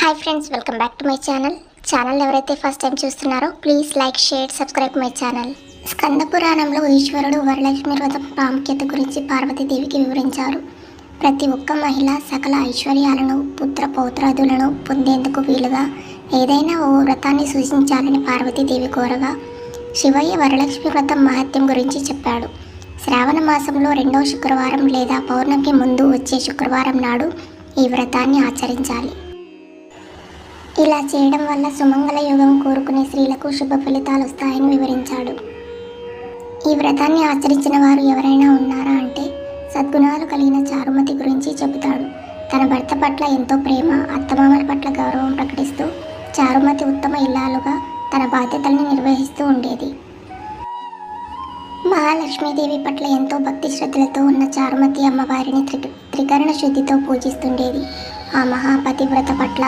Hi friends welcome back to my channel channel ఎవరైతే first time చూస్తున్నారో please like share subscribe my channel Skanda పురాణంలో ఈశ్వరుడు వరలక్ష్మి వ్రత ప్రాముఖ్యత గురించి పార్వతీదేవికి వివరించారు. ప్రతి ఒక్క మహిళ సకల ఐశ్వర్యాలను పుత్ర పౌత్రాదులను పొందేందుకు వీలుగా ఏదైనా ఓ వ్రతాన్ని సూచించాలని పార్వతీదేవి కోరగా శివయ్య వరలక్ష్మి వ్రతం మహత్యం గురించి చెప్పాడు. శ్రావణ మాసంలో రెండవ శుక్రవారం లేదా పౌర్ణమికి ముందు వచ్చే శుక్రవారం నాడు ఈ వ్రతాన్ని ఆచరించాలి. ఇలా చేయడం వల్ల సుమంగళ యోగం కోరుకునే స్త్రీలకు శుభ ఫలితాలు వస్తాయని వివరించాడు. ఈ వ్రతాన్ని ఆచరించిన వారు ఎవరైనా ఉన్నారా అంటే సద్గుణాలు కలిగిన చారుమతి గురించి చెబుతాడు. తన భర్త పట్ల ఎంతో ప్రేమ అత్తమామల పట్ల గౌరవం ప్రకటిస్తూ చారుమతి ఉత్తమ ఇల్లాలుగా తన బాధ్యతల్ని నిర్వహిస్తూ ఉండేది. మహాలక్ష్మీదేవి పట్ల ఎంతో భక్తి శ్రద్ధలతో ఉన్న చారుమతి అమ్మవారిని త్రి త్రికరణ శుద్ధితో పూజిస్తుండేది. ఆ మహాపతివ్రత పట్ల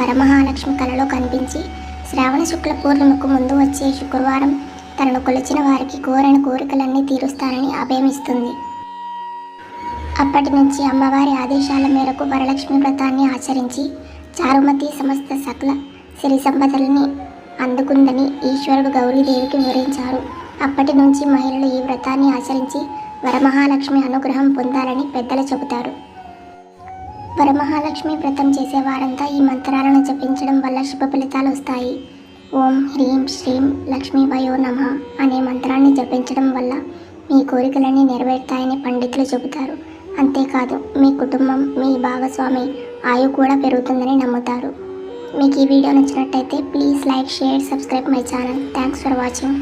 వరమహాలక్ష్మి కలలో కనిపించి శ్రావణ శుక్ల పూర్ణిమకు ముందు వచ్చే శుక్రవారం తనను కొలిచిన వారికి కోరిన కోరికలన్నీ తీరుస్తానని అభయమిస్తుంది అప్పటి నుంచి అమ్మవారి ఆదేశాల మేరకు వరలక్ష్మి వ్రతాన్ని ఆచరించి చారుమతి సమస్త సకల సిరి సంపదలని అందుకుందని ఈశ్వరుడు గౌరీదేవికి వివరించారు. అప్పటి నుంచి మహిళలు ఈ వ్రతాన్ని ఆచరించి వరమహాలక్ష్మి అనుగ్రహం పొందాలని పెద్దలు చెబుతారు. వరమహాలక్ష్మి వ్రతం చేసేవారంతా ఈ మంత్రాలను జపించడం వల్ల శుభ ఫలితాలు వస్తాయి. ఓం హ్రీం శ్రీం లక్ష్మీ వయో నమ అనే మంత్రాన్ని జపించడం వల్ల మీ కోరికలన్నీ నెరవేరుతాయని పండితులు చెబుతారు. అంతేకాదు మీ కుటుంబం మీ భాగస్వామి ఆయు కూడా పెరుగుతుందని నమ్ముతారు. మీకు ఈ వీడియో నచ్చినట్టయితే please like share subscribe my channel. Thanks for watching.